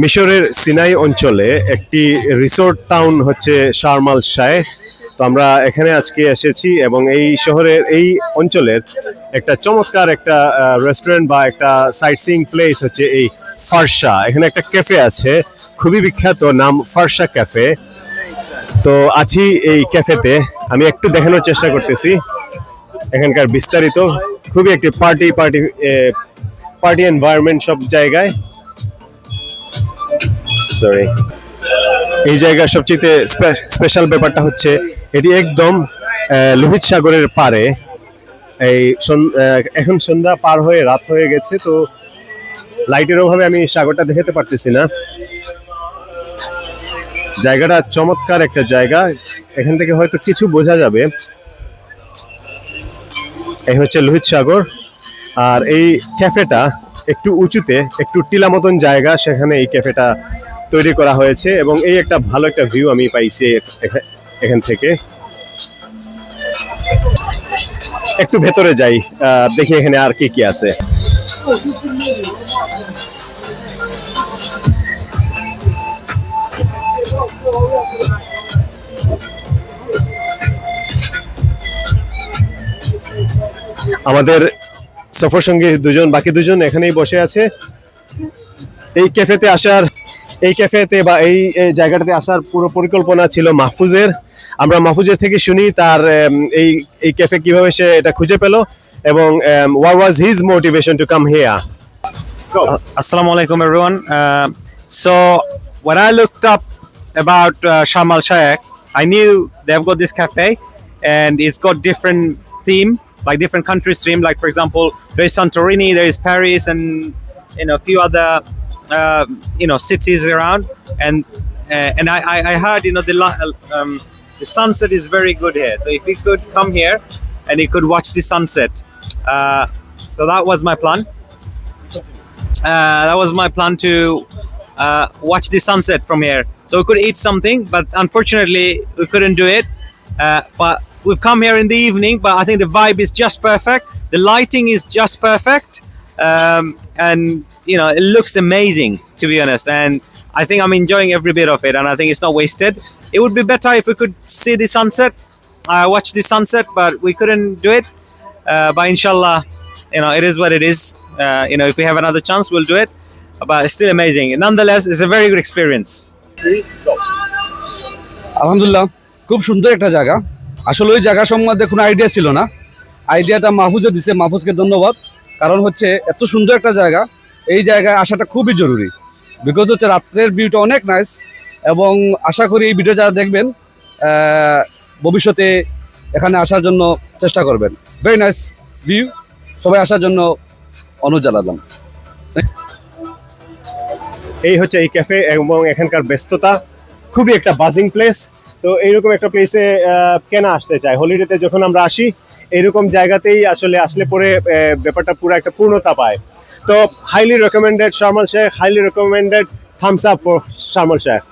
মিশরের সিনাই অঞ্চলে একটি রিসোর্ট টাউন হচ্ছে শারমাল শাহ তো আমরা এখানে আজকে এসেছি এবং এই শহরের এই অঞ্চলের একটা চমৎকার একটা রেস্টুরেন্ট বা একটা সাইট সিং প্লেস হচ্ছে এই ফারসা। এখানে একটা ক্যাফে আছে, খুবই বিখ্যাত নাম ফারসা ক্যাফে তো আছি এই ক্যাফেতে আমি একটু দেখানোর চেষ্টা করতেছি। এখানকার বিস্তারিত। খুবই একটি পার্টি পার্টি পার্টি এনভায়রনমেন্ট সব জায়গায়। সরি এই জায়গার সবচেয়ে স্পেশাল ব্যাপারটা হচ্ছে এটি একদম লোহিত সাগরের পারে এই এখন সন্ধ্যা পার হয়ে রাত হয়ে গেছে, তো লাইটের অভাবে আমি সাগরটা দেখাতে পারতেছি না। জায়গাটা চমৎকার একটা জায়গা, এখান থেকে হয়তো কিছু বোঝা যাবে। এই হচ্ছে লোহিত সাগর, আর এই ক্যাফেটা একটু উঁচুতে, একটু টিলা মতন জায়গা, সেখানে এই ক্যাফেটা তৈরি করা হয়েছে এবং এই একটা ভালো একটা ভিউ আমি পাইছি এখা- এখান থেকে। একটু ভেতরে যাই দেখি এখানে আর কি কি আছে। আমাদের সফর সঙ্গী দুজন, বাকি দুজন এখানেই বসে আছে। এই ক্যাফেতে আসার এই ক্যাফেতে বা এই জায়গাটাতে আসার পুরো পরিকল্পনা ছিল মাহফুজের। আমরা মাহফুজের থেকে শুনি তার এই এই ক্যাফে কীভাবে সে এটা খুঁজে পেল এবং what was his motivation to come here আসসালামু আলাইকুম everyone so where I looked up about Shamal Shaikh I knew they've got this cafe and is got different theme like different countries theme like for example there is Santorini there is Paris and in a few other uh, you know cities around. And uh, and I, I, heard you know the um, the sunset is very good here. So if we could come here and we could watch the sunset, uh, so that was my plan uh, that was my plan to uh, watch the sunset from here. So we could eat something, but unfortunately we couldn't do it. Uh, but we've come here in the evening, but I think the vibe is just perfect. The lighting is just perfect, um, and you know it looks amazing to be honest. And I think I'm enjoying every bit of it, and I think it's not wasted. It would be better if we could see the sunset, uh, watch the sunset, but we couldn't do it. Uh, but inshallah, you know, it is what it is. Uh, you know, if we have another chance, we'll do it. But it's still amazing. Nonetheless, it's a very good experience. আলহামদুলিল্লাহ খুব সুন্দর একটা জায়গা আসলে ওই জায়গা সম্বন্ধে কোনো আইডিয়া ছিল না আইডিয়াটা মাহফুজও দিছে মাহফুজকে ধন্যবাদ কারণ হচ্ছে এত সুন্দর একটা জায়গা। এই জায়গায় আসাটা খুবই জরুরি। বিকজ হচ্ছে রাত্রের ভিউটা অনেক নাইস এবং আশা করি এই ভিডিও যারা দেখবেন ভবিষ্যতে এখানে আসার জন্য চেষ্টা করবেন। ভেরি নাইস ভিউ সবাই আসার জন্য অনুরোধ জানালাম। এই হচ্ছে এই ক্যাফে এবং এখানকার ব্যস্ততা। খুবই একটা বাজিং প্লেস তো এইরকম একটা প্লেসে কেন আসতে চায় হলিডেতে যখন আমরা আসি এইরকম জায়গাতেই আসলে আসলে পরে ব্যাপারটা পুরো একটা পূর্ণতা পায়। তো highly recommended Sharmal Sheikh highly recommended thumbs up for Sharmal Sheikh.